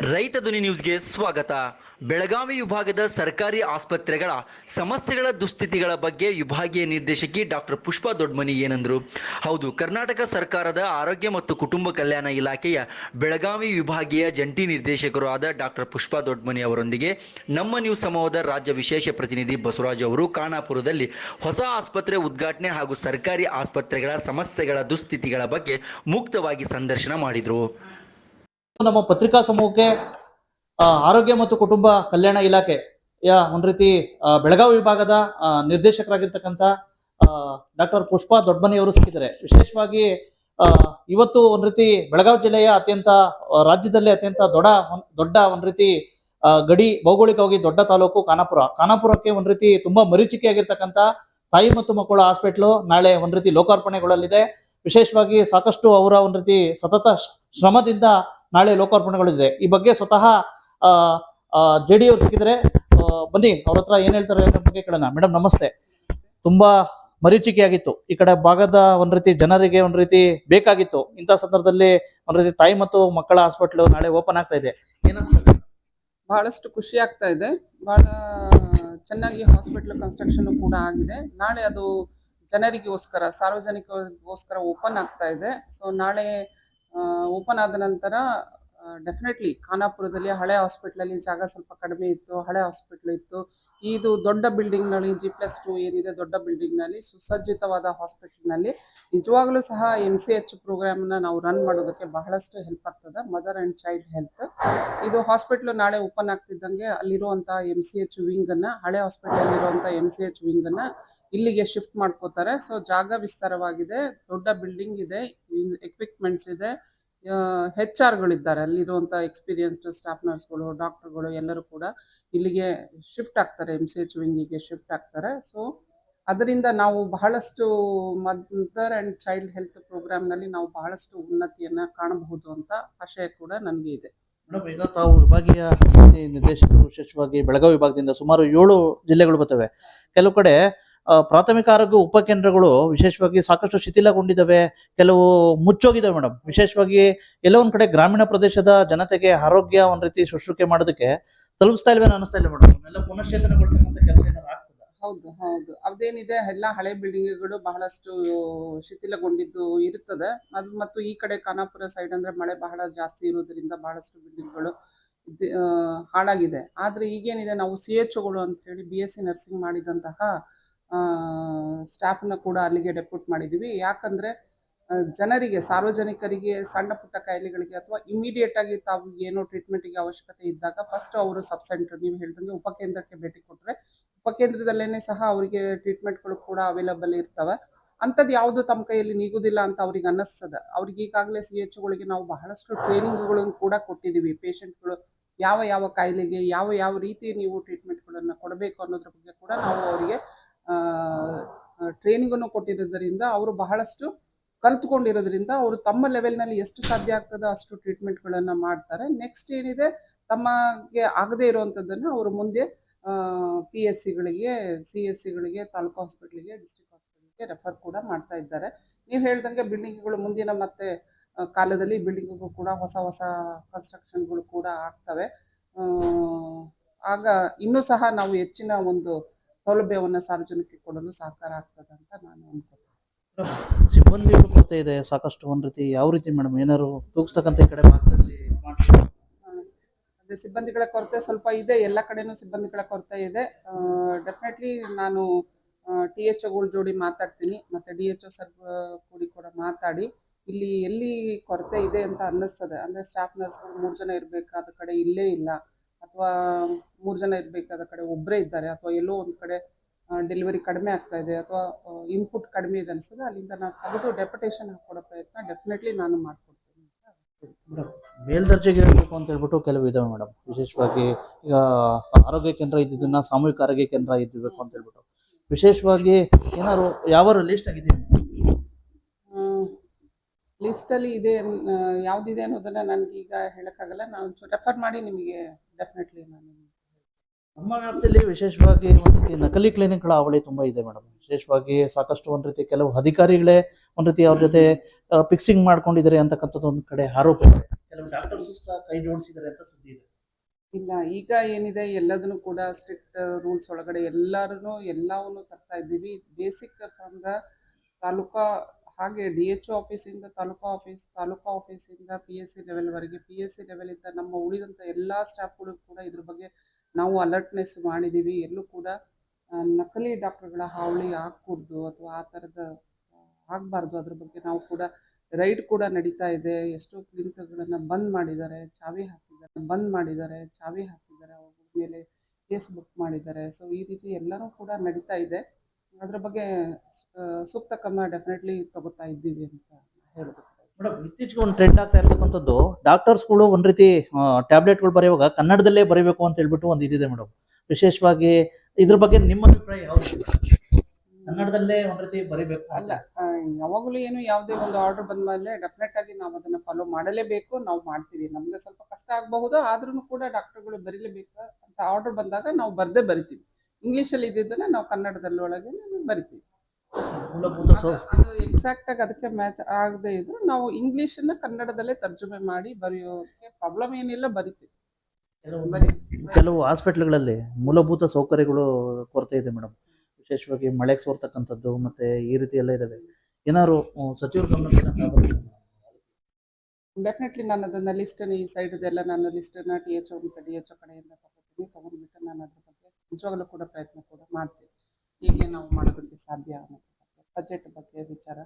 ರೈತ ಧ್ವನಿ ನ್ಯೂಸ್ಗೆ ಸ್ವಾಗತ. ಬೆಳಗಾವಿ ವಿಭಾಗದ ಸರ್ಕಾರಿ ಆಸ್ಪತ್ರೆಗಳ ಸಮಸ್ಯೆಗಳ ದುಸ್ಥಿತಿಗಳ ಬಗ್ಗೆ ವಿಭಾಗೀಯ ನಿರ್ದೇಶಕಿ ಡಾಕ್ಟರ್ ಪುಷ್ಪಾ ದೊಡ್ಮನಿ ಏನಂದ್ರು. ಹೌದು, ಕರ್ನಾಟಕ ಸರ್ಕಾರದ ಆರೋಗ್ಯ ಮತ್ತು ಕುಟುಂಬ ಕಲ್ಯಾಣ ಇಲಾಖೆಯ ಬೆಳಗಾವಿ ವಿಭಾಗೀಯ ಜಂಟಿ ನಿರ್ದೇಶಕರು ಆದ ಡಾಕ್ಟರ್ ಪುಷ್ಪ ದೊಡ್ಮನಿ ಅವರೊಂದಿಗೆ ನಮ್ಮ ನ್ಯೂಸ್ ಸಮೂಹದ ರಾಜ್ಯ ವಿಶೇಷ ಪ್ರತಿನಿಧಿ ಬಸವರಾಜ್ ಅವರು ಖಾನಾಪುರದಲ್ಲಿ ಹೊಸ ಆಸ್ಪತ್ರೆ ಉದ್ಘಾಟನೆ ಹಾಗೂ ಸರ್ಕಾರಿ ಆಸ್ಪತ್ರೆಗಳ ಸಮಸ್ಯೆಗಳ ದುಸ್ಥಿತಿಗಳ ಬಗ್ಗೆ ಮುಕ್ತವಾಗಿ ಸಂದರ್ಶನ ಮಾಡಿದರು. ನಮ್ಮ ಪತ್ರಿಕಾ ಸಮೂಹಕ್ಕೆ ಆರೋಗ್ಯ ಮತ್ತು ಕುಟುಂಬ ಕಲ್ಯಾಣ ಇಲಾಖೆ, ಯಾ, ಒಂದ್ ರೀತಿ ಬೆಳಗಾವಿ ವಿಭಾಗದ ನಿರ್ದೇಶಕರಾಗಿರ್ತಕ್ಕಂಥ ಡಾಕ್ಟರ್ ಪುಷ್ಪಾ ದೊಡ್ಡಮನಿ ಅವರು ಸಿಕ್ಕಿದ್ದಾರೆ. ವಿಶೇಷವಾಗಿ ಇವತ್ತು ಒಂದ್ ರೀತಿ ಬೆಳಗಾವಿ ಜಿಲ್ಲೆಯ ಅತ್ಯಂತ ರಾಜ್ಯದಲ್ಲೇ ಅತ್ಯಂತ ದೊಡ್ಡ ದೊಡ್ಡ ಒಂದ್ ರೀತಿ ಗಡಿ ಭೌಗೋಳಿಕವಾಗಿ ದೊಡ್ಡ ತಾಲೂಕು ಖಾನಾಪುರ. ಖಾನಾಪುರಕ್ಕೆ ಒಂದ್ ರೀತಿ ತುಂಬಾ ಮರೀಚಿಕೆಯಾಗಿರ್ತಕ್ಕಂಥ ತಾಯಿ ಮತ್ತು ಮಕ್ಕಳ ಹಾಸ್ಪಿಟ್ಲು ನಾಳೆ ಒಂದ್ ರೀತಿ ಲೋಕಾರ್ಪಣೆಗೊಳ್ಳಲಿದೆ. ವಿಶೇಷವಾಗಿ ಸಾಕಷ್ಟು ಅವರ ಒಂದ್ ರೀತಿ ಸತತ ಶ್ರಮದಿಂದ ನಾಳೆ ಲೋಕಾರ್ಪಣೆಗಳಿದೆ ಈ ಬಗ್ಗೆ ಸ್ವತಃ ಜೆ ಡಿ ಅವ್ರು ಸಿಕ್ಕಿದ್ರೆ ಬನ್ನಿ, ಅವ್ರ ಹತ್ರ ಏನ್ ಹೇಳ್ತಾರೆ ಅಂತ ಬಗ್ಗೆ ಕೇಳೋಣ. ಮೇಡಮ್, ನಮಸ್ತೆ. ತುಂಬಾ ಮರೀಚಿಕೆಯಾಗಿತ್ತು. ಈ ಕಡೆ ಭಾಗದ ಒಂದ್ ರೀತಿ ಜನರಿಗೆ ಒಂದ್ ರೀತಿ ಬೇಕಾಗಿತ್ತು. ಇಂಥ ಸಂದರ್ಭದಲ್ಲಿ ಒಂದ್ ರೀತಿ ತಾಯಿ ಮತ್ತು ಮಕ್ಕಳ ಹಾಸ್ಪಿಟ್ಲು ನಾಳೆ ಓಪನ್ ಆಗ್ತಾ ಇದೆ. ಬಹಳಷ್ಟು ಖುಷಿ ಆಗ್ತಾ ಇದೆ. ಬಹಳ ಚೆನ್ನಾಗಿ ಹಾಸ್ಪಿಟ್ಲ್ ಕನ್ಸ್ಟ್ರಕ್ಷನ್ ಕೂಡ ಆಗಿದೆ. ನಾಳೆ ಅದು ಜನರಿಗೋಸ್ಕರ ಸಾರ್ವಜನಿಕರಿಗೋಸ್ಕರ ಓಪನ್ ಆಗ್ತಾ ಇದೆ. ಸೊ ನಾಳೆ ಓಪನ್ ಆದ ನಂತರ ಡೆಫಿನೆಟ್ಲಿ ಖಾನಾಪುರದಲ್ಲಿ ಹಳೆ ಹಾಸ್ಪಿಟ್ಲಲ್ಲಿ ಜಾಗ ಸ್ವಲ್ಪ ಕಡಿಮೆ ಇತ್ತು ಹಳೆ ಹಾಸ್ಪಿಟ್ಲ್ ಇತ್ತು. ಇದು ದೊಡ್ಡ ಬಿಲ್ಡಿಂಗ್ನಲ್ಲಿ ಜಿ ಪ್ಲಸ್ ಟು ಏನಿದೆ ದೊಡ್ಡ ಬಿಲ್ಡಿಂಗ್ನಲ್ಲಿ ಸುಸಜ್ಜಿತವಾದ ಹಾಸ್ಪಿಟಲ್ನಲ್ಲಿ ನಿಜವಾಗ್ಲೂ ಸಹ ಎಂ ಸಿ ಎಚ್ ಪ್ರೋಗ್ರಾಮ್ನ ನಾವು ರನ್ ಮಾಡೋದಕ್ಕೆ ಬಹಳಷ್ಟು ಹೆಲ್ಪ್ ಆಗ್ತದೆ ಮದರ್ ಆ್ಯಂಡ್ ಚೈಲ್ಡ್ ಹೆಲ್ತ್ ಇದು ಹಾಸ್ಪಿಟ್ಲ್ ನಾಳೆ ಓಪನ್ ಆಗ್ತಿದ್ದಂಗೆ ಅಲ್ಲಿರುವಂಥ ಎಂ ಸಿ ಎಚ್ ವಿಂಗನ್ನು ಹಳೆ ಹಾಸ್ಪಿಟಲ್ ಇರುವಂಥ ಎಂ ಸಿ ಎಚ್ ವಿಂಗನ್ನು ಇಲ್ಲಿಗೆ ಶಿಫ್ಟ್ ಮಾಡ್ಕೋತಾರೆ. ಸೊ ಜಾಗ ವಿಸ್ತಾರವಾಗಿದೆ, ದೊಡ್ಡ ಬಿಲ್ಡಿಂಗ್ ಇದೆ ಎಕ್ವಿಪ್ಮೆಂಟ್ಸ್ ಇದೆ ಹೆಚ್ ಆರ್ಗಳಿದ್ದಾರೆ ಅಲ್ಲಿರುವಂಥ ಎಕ್ಸ್ಪೀರಿಯನ್ಸ್ಡ್ ಸ್ಟಾಫ್ ನರ್ಸ್ಗಳು ಡಾಕ್ಟರ್ಗಳು ಎಲ್ಲರೂ ಕೂಡ ಇಲ್ಲಿಗೆ ಶಿಫ್ಟ್ ಆಗ್ತಾರೆ ಎಂ ಸಿ ಎಚ್ ವಿಂಗಿಗೆ ಶಿಫ್ಟ್ ಆಗ್ತಾರೆ. ಸೊ ಅದರಿಂದ ನಾವು ಬಹಳಷ್ಟು ಮದರ್ ಆ್ಯಂಡ್ ಚೈಲ್ಡ್ ಹೆಲ್ತ್ ಪ್ರೋಗ್ರಾಮ್ನಲ್ಲಿ ನಾವು ಬಹಳಷ್ಟು ಉನ್ನತಿಯನ್ನು ಕಾಣಬಹುದು ಅಂತ ಆಶಯ ಕೂಡ ನನಗೆ ಇದೆ. ಮೇಡಮ್ ಈಗ ತಾವು ವಿಭಾಗೀಯ ನಿರ್ದೇಶಕರು, ವಿಶೇಷವಾಗಿ ಬೆಳಗಾವಿ ವಿಭಾಗದಿಂದ ಸುಮಾರು ಏಳು ಜಿಲ್ಲೆಗಳು ಬರ್ತವೆ. ಕೆಲವು ಕಡೆ ಪ್ರಾಥಮಿಕ ಆರೋಗ್ಯ ಉಪಕೇಂದ್ರಗಳು ವಿಶೇಷವಾಗಿ ಸಾಕಷ್ಟು ಶಿಥಿಲಗೊಂಡಿದ್ದಾವೆ, ಕೆಲವು ಮುಚ್ಚೋಗಿದ್ದಾವೆ ಮೇಡಮ್ ವಿಶೇಷವಾಗಿ ಎಲ್ಲೋ ಒಂದ್ ಕಡೆ ಗ್ರಾಮೀಣ ಪ್ರದೇಶದ ಜನತೆಗೆ ಆರೋಗ್ಯ ಒಂದ್ ರೀತಿ ಶುಶ್ರೂಷೆ ಮಾಡೋದಕ್ಕೆ ತಲುಪಿಸ್ತಾ ಇಲ್ವೇನೋ ಅನಿಸ್ತಾ ಇಲ್ಲ ಮೇಡಮ್ ಎಲ್ಲ ಪುನಶ್ಚೇತನಗೊಳ್ತಕ್ಕಂಥ ಕೆಲಸ ಹೌದು ಹೌದು. ಅದೇನಿದೆ, ಎಲ್ಲ ಹಳೆ ಬಿಲ್ಡಿಂಗ್ಗಳು ಬಹಳಷ್ಟು ಶಿಥಿಲಗೊಂಡಿದ್ದು ಇರುತ್ತದೆ. ಅದು ಮತ್ತು ಈ ಕಡೆ ಖಾನಾಪುರ ಸೈಡ್ ಅಂದ್ರೆ ಮಳೆ ಬಹಳ ಜಾಸ್ತಿ ಇರೋದ್ರಿಂದ ಬಹಳಷ್ಟು ಬಿಲ್ಡಿಂಗ್ಗಳು ಹಾಳಾಗಿದೆ. ಆದರೆ ಈಗೇನಿದೆ, ನಾವು ಸಿ ಎಚ್ ಅಂತ ಹೇಳಿ ಬಿ ಎಸ್ ಸಿ ನರ್ಸಿಂಗ್ ಮಾಡಿದಂತಹ ಸ್ಟಾಫ್ನ ಕೂಡ ಅಲ್ಲಿಗೆ ಡೆಪ್ಯೂಟ್ ಮಾಡಿದ್ದೀವಿ ಯಾಕಂದ್ರೆ ಜನರಿಗೆ, ಸಾರ್ವಜನಿಕರಿಗೆ, ಸಣ್ಣ ಪುಟ್ಟ ಕಾಯಿಲೆಗಳಿಗೆ ಅಥವಾ ಇಮಿಡಿಯೇಟ್ ಆಗಿ ತಾವು ಏನೋ ಟ್ರೀಟ್ಮೆಂಟಿಗೆ ಅವಶ್ಯಕತೆ ಇದ್ದಾಗ ಫಸ್ಟ್ ಅವರು ಸಬ್ ಸೆಂಟರ್ ನೀವು ಹೇಳಿದಂಗೆ ಉಪಕೇಂದ್ರಕ್ಕೆ ಭೇಟಿ ಕೊಟ್ಟರೆ ಉಪಕೇಂದ್ರದಲ್ಲೇ ಸಹ ಅವರಿಗೆ ಟ್ರೀಟ್ಮೆಂಟ್ಗಳು ಕೂಡ ಅವೈಲಬಲ್ ಇರ್ತವೆ. ಅಂಥದ್ದು ಯಾವುದು ತಮ್ಮ ಕೈಯಲ್ಲಿ ನೀಗುದಿಲ್ಲ ಅಂತ ಅವ್ರಿಗೆ ಅನ್ನಿಸ್ತದೆ. ಅವ್ರಿಗೆ ಈಗಾಗಲೇ ಸಿ ಎಚ್ ಗಳಿಗೆ ನಾವು ಬಹಳಷ್ಟು ಟ್ರೈನಿಂಗ್ಗಳನ್ನು ಕೂಡ ಕೊಟ್ಟಿದ್ದೀವಿ ಪೇಷಂಟ್ಗಳು ಯಾವ ಯಾವ ಕಾಯಿಲೆಗೆ, ಯಾವ ಯಾವ ರೀತಿ ನೀವು ಟ್ರೀಟ್ಮೆಂಟ್ಗಳನ್ನು ಕೊಡಬೇಕು ಅನ್ನೋದ್ರ ಬಗ್ಗೆ ಕೂಡ ನಾವು ಅವರಿಗೆ ಟ್ರೈನಿಂಗನ್ನು ಕೊಟ್ಟಿರೋದ್ರಿಂದ ಅವರು ಬಹಳಷ್ಟು ಕಲ್ತ್ಕೊಂಡಿರೋದ್ರಿಂದ ಅವರು ತಮ್ಮ ಲೆವೆಲ್ನಲ್ಲಿ ಎಷ್ಟು ಸಾಧ್ಯ ಆಗ್ತದೋ ಅಷ್ಟು ಟ್ರೀಟ್ಮೆಂಟ್ಗಳನ್ನು ಮಾಡ್ತಾರೆ. ನೆಕ್ಸ್ಟ್ ಏನಿದೆ, ತಮಗೆ ಆಗದೇ ಇರುವಂಥದ್ದನ್ನು ಅವರು ಮುಂದೆ ಪಿ ಎಸ್ ಸಿಗಳಿಗೆ ಸಿ ಎಸ್ ಸಿಗಳಿಗೆ ತಾಲೂಕು ಹಾಸ್ಪಿಟ್ಲಿಗೆ ಡಿಸ್ಟ್ರಿಕ್ಟ್ ಹಾಸ್ಪಿಟ್ಲಿಗೆ ರೆಫರ್ ಕೂಡ ಮಾಡ್ತಾ ಇದ್ದಾರೆ. ನೀವು ಹೇಳ್ದಂಗೆ ಬಿಲ್ಡಿಂಗ್ಗಳು ಮುಂದಿನ ಮತ್ತೆ ಕಾಲದಲ್ಲಿ ಬಿಲ್ಡಿಂಗಿಗೂ ಕೂಡ ಹೊಸ ಹೊಸ ಕನ್ಸ್ಟ್ರಕ್ಷನ್ಗಳು ಕೂಡ ಆಗ್ತವೆ. ಆಗ ಇನ್ನೂ ಸಹ ನಾವು ಹೆಚ್ಚಿನ ಒಂದು ಸೌಲಭ್ಯವನ್ನು ಸಾರ್ವಜನಿಕರಿಗೆ ಕೊಡಲು ಸಹಕಾರ ಆಗ್ತದೆ ಅಂತ ನಾನು ಅನ್ಕೋತೀನಿ ಸಿಬ್ಬಂದಿ ಕೊರತೆ ಇದೆ ಸಾಕಷ್ಟು ಒಂದ್ ರೀತಿ ಯಾವ ರೀತಿ ಮೇಡಮ್ ಏನಾದ್ರು ತೂಗಿಸ್ತಕ್ಕಂಥ ಈ ಕಡೆ ಭಾಗದಲ್ಲಿ ಮಾಡ್ತೀರಾ? ಅದೇ ಸಿಬ್ಬಂದಿಗಳ ಕೊರತೆ ಸ್ವಲ್ಪ ಇದೆ ಎಲ್ಲ ಕಡೆನೂ ಸಿಬ್ಬಂದಿಗಳ ಕೊರತೆ ಇದೆ. ಡೆಫಿನೆಟ್ಲಿ ನಾನು ಟಿ ಎಚ್ ಒಗಳ ಜೋಡಿ ಮಾತಾಡ್ತೀನಿ ಮತ್ತು ಡಿ ಎಚ್ ಒ ಸರ್ ಕೂಡಿ ಕೂಡ ಮಾತಾಡಿ ಇಲ್ಲಿ ಎಲ್ಲಿ ಕೊರತೆ ಇದೆ ಅಂತ ಅನ್ನಿಸ್ತದೆ. ಅಂದರೆ ಸ್ಟಾಫ್ ನರ್ಸ್ಗಳು ಮೂರು ಜನ ಇರಬೇಕಾದ ಕಡೆ ಇಲ್ಲೇ ಇಲ್ಲ. ಅಥವಾ ಮೂರು ಜನ ಇರಬೇಕಾದ ಕಡೆ ಒಬ್ಬರೇ ಇದ್ದಾರೆ ಅಥವಾ ಎಲ್ಲೋ ಒಂದು ಕಡೆ ಡೆಲಿವರಿ ಕಡಿಮೆ ಆಗ್ತಾ ಇದೆ ಅಥವಾ ಇನ್ಪುಟ್ ಕಡಿಮೆ ಇದೆ ಅನಿಸ್ತದೆ ಅಲ್ಲಿಂದ ನಾನು ತೆಗೆದು ಡೆಪ್ಯುಟೇಷನ್ ಹಾಕೊಡೋ ಪ್ರಯತ್ನ ಡೆಫಿನೆಟ್ಲಿ ನಾನು ಮಾಡ್ಕೊಡ್ತೀನಿ. ಮೇಲ್ದರ್ಜೆಗೆ ಇರಬೇಕು ಅಂತ ಹೇಳ್ಬಿಟ್ಟು ಕೆಲವು ಇದಾವೆ ಮೇಡಮ್ ವಿಶೇಷವಾಗಿ ಈಗ ಆರೋಗ್ಯ ಕೇಂದ್ರ ಇದ್ದಿದ್ದನ್ನ ಸಾಮೂಹಿಕ ಆರೋಗ್ಯ ಕೇಂದ್ರ ಇದ್ದಿರಬೇಕು ಅಂತ ಹೇಳ್ಬಿಟ್ಟು. ವಿಶೇಷವಾಗಿ ಏನಾದ್ರು ಯಾವ ಲಿಸ್ಟ್ ಆಗಿದೆ ಲಿಸ್ಟಲ್ಲಿ ಇದೆ ಯಾವುದಿದೆ ಯಾವ್ದಿದೆ ಅನ್ನೋದನ್ನ ನನಗೆ ಈಗ ಹೇಳೋಕ್ಕಾಗಲ್ಲ. ನಾನು ರೆಫರ್ ಮಾಡಿ ನಿಮಗೆ ಡೆಫಿನೆಟ್ಲಿ ನಮ್ಮ ವ್ಯಾಪ್ತಿಯಲ್ಲಿ ವಿಶೇಷವಾಗಿ ಒಂದು ನಕಲಿ ಕ್ಲಿನಿಕ್ಗಳ ಹಾವಳಿ ತುಂಬಾ ಇದೆ, ಮೇಡಮ್. ವಿಶೇಷವಾಗಿ ಸಾಕಷ್ಟು ಒಂದು ರೀತಿ ಕೆಲವು ಅಧಿಕಾರಿಗಳೇ ಒಂದು ರೀತಿ ಅವ್ರ ಜೊತೆ ಫಿಕ್ಸಿಂಗ್ ಮಾಡ್ಕೊಂಡಿದ್ದಾರೆ ಅಂತಕ್ಕಂಥದ್ದು ಒಂದು ಕಡೆ ಆರೋಪ ಇದೆ. ಕೆಲವು ಡಾಕ್ಟರ್ಸ್ ಕೈ ಜೋಡಿಸಿದ್ದಾರೆ ಅಂತ ಸುದ್ದಿ ಇದೆ. ಇಲ್ಲ, ಈಗ ಏನಿದೆ, ಎಲ್ಲದನ್ನು ಕೂಡ ಸ್ಟ್ರಿಕ್ಟ್ ರೂಲ್ಸ್ ಒಳಗಡೆ ಎಲ್ಲರೂ ಎಲ್ಲವನ್ನು ತರ್ತಾ ಇದ್ದೀವಿ. ಬೇಸಿಕ್ ಫ್ರಮ್ ದ ತಾಲೂಕಾ ಹಾಗೆ ಡಿ ಎಚ್ ಒ ಆಫೀಸಿಂದ ತಾಲೂಕಾ ಆಫೀಸ್, ತಾಲೂಕಾ ಆಫೀಸಿಂದ ಪಿ ಎಸ್ ಸಿ ಲೆವೆಲ್ವರೆಗೆ ಪಿ ಎಸ್ ಸಿ ಲೆವೆಲಿಂದ ನಮ್ಮ ಉಳಿದಂಥ ಎಲ್ಲ ಸ್ಟಾಫ್ಗಳು ಕೂಡ ಇದ್ರ ಬಗ್ಗೆ ನಾವು ಅಲರ್ಟ್ನೆಸ್ ಮಾಡಿದ್ದೀವಿ ಎಲ್ಲೂ ಕೂಡ ನಕಲಿ ಡಾಕ್ಟರ್ಗಳ ಹಾವಳಿ ಆಗಕೂಡ್ದು ಅಥವಾ ಆ ಥರದ ಆಗಬಾರ್ದು. ಅದ್ರ ಬಗ್ಗೆ ನಾವು ಕೂಡ ರೈಡ್ ಕೂಡ ನಡೀತಾ ಇದೆ. ಎಷ್ಟೋ ಕ್ಲಿನಿಕ್ಗಳನ್ನು ಬಂದ್ ಮಾಡಿದ್ದಾರೆ, ಚಾವಿ ಹಾಕಿದ್ದಾರೆ, ಬಂದ್ ಮಾಡಿದ್ದಾರೆ, ಚಾವಿ ಹಾಕಿದ್ದಾರೆ, ಅವ್ರ ಮೇಲೆ ಕೇಸ್ ಬುಕ್ ಮಾಡಿದ್ದಾರೆ. ಸೊ ಈ ರೀತಿ ಎಲ್ಲರೂ ಕೂಡ ನಡೀತಾ ಇದೆ. ಅದ್ರ ಬಗ್ಗೆ ಸೂಕ್ತ ಕ್ರಮ ಡೆಫಿನೆಟ್ಲಿ ತಗೋತಾ ಇದ್ದೀವಿ ಅಂತ ಹೇಳಬೇಕು ಮೇಡಮ್ ಇತ್ತೀಚೆಗೆ ಒಂದು ಟ್ರೆಂಡ್ ಆಗ್ತಾ ಇರ್ತಕ್ಕಂಥದ್ದು ಡಾಕ್ಟರ್ಸ್ಗಳು ಒಂದು ರೀತಿ ಟ್ಯಾಬ್ಲೆಟ್ಗಳು ಬರೆಯುವಾಗ ಕನ್ನಡದಲ್ಲೇ ಬರೀಬೇಕು ಅಂತ ಹೇಳ್ಬಿಟ್ಟು ಒಂದು ಇದಿದೆ ಮೇಡಮ್. ವಿಶೇಷವಾಗಿ ಇದ್ರ ಬಗ್ಗೆ ನಿಮ್ಮ ಅಭಿಪ್ರಾಯ ಯಾವುದು? ಕನ್ನಡದಲ್ಲೇ ಒಂದು ರೀತಿ ಬರೀಬೇಕು ಅಲ್ಲ ಯಾವಾಗಲೂ ಏನು ಯಾವುದೇ ಒಂದು ಆರ್ಡರ್ ಬಂದ್ಮೇಲೆ ಡೆಫಿನೆಟ್ ಆಗಿ ನಾವು ಅದನ್ನ ಫಾಲೋ ಮಾಡಲೇಬೇಕು ನಾವು ಮಾಡ್ತೀವಿ. ನಮ್ಗೆ ಸ್ವಲ್ಪ ಕಷ್ಟ ಆಗಬಹುದು ಆದ್ರೂ ಕೂಡ ಡಾಕ್ಟರ್ಗಳು ಬರೀಲೇಬೇಕು ಅಂತ ಆರ್ಡರ್ ಬಂದಾಗ ನಾವು ಬರ್ದೇ ಬರಿತೀವಿ. ಇಂಗ್ಲೀಷಲ್ಲಿ ಇದ್ದಿದ್ದನ್ನ ನಾವು ಕನ್ನಡದಲ್ಲೊಳಗೆ ಬರಿತೀವಿ. ಮೂಲಭೂತ ಸೌ ಅದು- ಎಕ್ಸಾಕ್ಟ್ ಆಗಿ ಅದಕ್ಕೆ ಮ್ಯಾಚ್ ಆಗದೆ ಇದ್ರು ನಾವು ಇಂಗ್ಲಿಷನ್ನ ಕನ್ನಡದಲ್ಲೇ ತರ್ಜುಮೆ ಮಾಡಿ ಬರೆಯೋಕೆ ಪ್ರಾಬ್ಲಮ್ ಏನಿಲ್ಲ ಬರಿತೀವಿ. ಕೆಲವು ಬರಿ ಕೆಲವು ಹಾಸ್ಪಿಟ್ಲ್ಗಳಲ್ಲಿ ಮೂಲಭೂತ ಸೌಕರ್ಯಗಳು ಕೊರತೆ ಇದೆ ಮೇಡಮ್. ವಿಶೇಷವಾಗಿ ಮಳೆಗೆ ಸೋರ್ತಕ್ಕಂಥದ್ದು ಮತ್ತೆ ಈ ರೀತಿ ಎಲ್ಲ ಇದಾವೆ. ಏನಾದ್ರು ಸಚಿವರು ಗಮನಕ್ಕೆ ಡೆಫಿನೆಟ್ಲಿ ನಾನು ಅದನ್ನ ಲಿಸ್ಟ್ ಈ ಸೈಡ್ ಎಲ್ಲ ನಾನು ಲಿಸ್ಟನ್ನು ಟಿ ಎಚ್ ಒ ಮತ್ತು ಡಿ ಎಚ್ ಒ ಕಡೆಯಿಂದ ತಗೋತೀನಿ ತಗೊಂಡ್ಬಿಟ್ಟು ನಾನು ಅದ್ರ ನಿಜವಾಗ್ಲೂ ಕೂಡ ಪ್ರಯತ್ನ ಕೂಡ ಮಾಡ್ತೀವಿ. ಹೀಗೆ ನಾವು ಮಾಡೋದಕ್ಕೆ ಸಾಧ್ಯ ಅನ್ನೋದ್ರ ಬಜೆಟ್ ಬಗ್ಗೆ ವಿಚಾರ.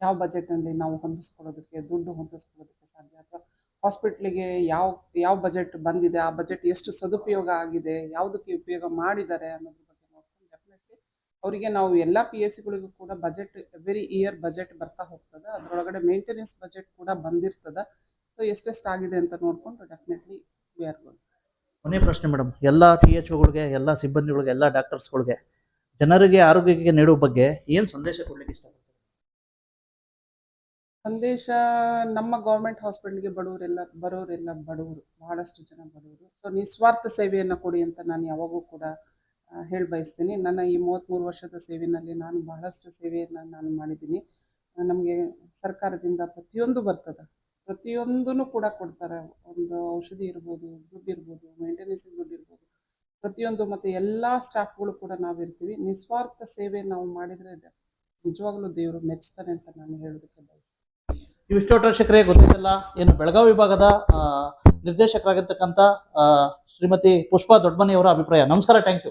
ಯಾವ ಬಜೆಟ್ನಲ್ಲಿ ನಾವು ಹೊಂದಿಸ್ಕೊಳ್ಳೋದಕ್ಕೆ, ದುಡ್ಡು ಹೊಂದಿಸ್ಕೊಳ್ಳೋದಕ್ಕೆ ಸಾಧ್ಯ? ಅಥವಾ ಹಾಸ್ಪಿಟ್ಲಿಗೆ ಯಾವ ಯಾವ ಬಜೆಟ್ ಬಂದಿದೆ? ಆ ಬಜೆಟ್ ಎಷ್ಟು ಸದುಪಯೋಗ ಆಗಿದೆ? ಯಾವುದಕ್ಕೆ ಉಪಯೋಗ ಮಾಡಿದ್ದಾರೆ ಅನ್ನೋದ್ರ ಬಗ್ಗೆ ನೋಡ್ಕೊಂಡು ಡೆಫಿನೆಟ್ಲಿ ಅವರಿಗೆ ನಾವು ಎಲ್ಲ ಪಿ ಎಸ್ ಸಿಗಳಿಗೂ ಕೂಡ ಬಜೆಟ್ ಎವ್ರಿ ಇಯರ್ ಬಜೆಟ್ ಬರ್ತಾ ಹೋಗ್ತದೆ. ಅದರೊಳಗಡೆ ಮೇಂಟೆನೆನ್ಸ್ ಬಜೆಟ್ ಕೂಡ ಬಂದಿರ್ತದೆ. ಸೊ ಎಷ್ಟೆಷ್ಟು ಆಗಿದೆ ಅಂತ ನೋಡಿಕೊಂಡು ಡೆಫಿನೆಟ್ಲಿ ಕೊನೆ ಪ್ರಶ್ನೆ ಮೇಡಮ್, ಎಲ್ಲ ಟಿ ಎಚ್ ಒಗಳಿಗೆ ಎಲ್ಲ ಸಿಬ್ಬಂದಿಗಳಿಗೆ, ಎಲ್ಲ ಡಾಕ್ಟರ್ಸ್ಗಳಿಗೆ, ಜನರಿಗೆ ಆರೋಗ್ಯಕ್ಕೆ ನೀಡುವ ಬಗ್ಗೆ ಏನು ಸಂದೇಶ ಕೊಡ್ಲಿಕ್ಕೆ ಇಷ್ಟ ಸಂದೇಶ, ನಮ್ಮ ಗೌರ್ಮೆಂಟ್ ಹಾಸ್ಪಿಟಲ್ಗೆ ಬಡವರೆಲ್ಲ, ಬರೋರೆಲ್ಲ ಬಡವರು, ಬಹಳಷ್ಟು ಜನ ಬಡವರು. ಸೊ ನಿಸ್ವಾರ್ಥ ಸೇವೆಯನ್ನು ಕೊಡಿ ಅಂತ ನಾನು ಯಾವಾಗೂ ಕೂಡ ಹೇಳಿ ಬಯಸ್ತೀನಿ. ನನ್ನ ಈ ಮೂವತ್ತ್ಮೂರು ವರ್ಷದ ಸೇವೆಯಲ್ಲಿ ನಾನು ಬಹಳಷ್ಟು ಸೇವೆಯನ್ನು ನಾನು ಮಾಡಿದ್ದೀನಿ. ನಮಗೆ ಸರ್ಕಾರದಿಂದ ಪ್ರತಿಯೊಂದು ಬರ್ತದೆ. ಪ್ರತಿಯೊಂದೂ ಕೂಡ ಕೊಡ್ತಾರೆ. ಒಂದು ಔಷಧಿ ಇರ್ಬೋದು, ದುಡ್ಡು ಇರ್ಬೋದು ಮೈಂಟೆನೆನ್ಸ್ ದುಡ್ಡು ಇರ್ಬೋದು. ಪ್ರತಿಯೊಂದು ಮತ್ತು ಎಲ್ಲ ಸ್ಟಾಫ್ಗಳು ಕೂಡ ನಾವು ಇರ್ತೀವಿ. ನಿಸ್ವಾರ್ಥ ಸೇವೆ ನಾವು ಮಾಡಿದರೆ ನಿಜವಾಗ್ಲೂ ದೇವರು ಮೆಚ್ತಾನೆ ಅಂತ ನಾನು ಹೇಳೋದಕ್ಕೆ ಬಯಸ್ತೀನಿ. ಇವಿಷ್ಟು ಪ್ರೇಕ್ಷಕರೇ ಗೊತ್ತಿದ್ದಲ್ಲ ಏನು ಬೆಳಗಾವಿ ವಿಭಾಗದ ನಿರ್ದೇಶಕರಾಗಿರ್ತಕ್ಕಂಥ ಶ್ರೀಮತಿ ಪುಷ್ಪಾ ದೊಡ್ಡಮನಿಯವರ ಅಭಿಪ್ರಾಯ. ನಮಸ್ಕಾರ ಥ್ಯಾಂಕ್ ಯು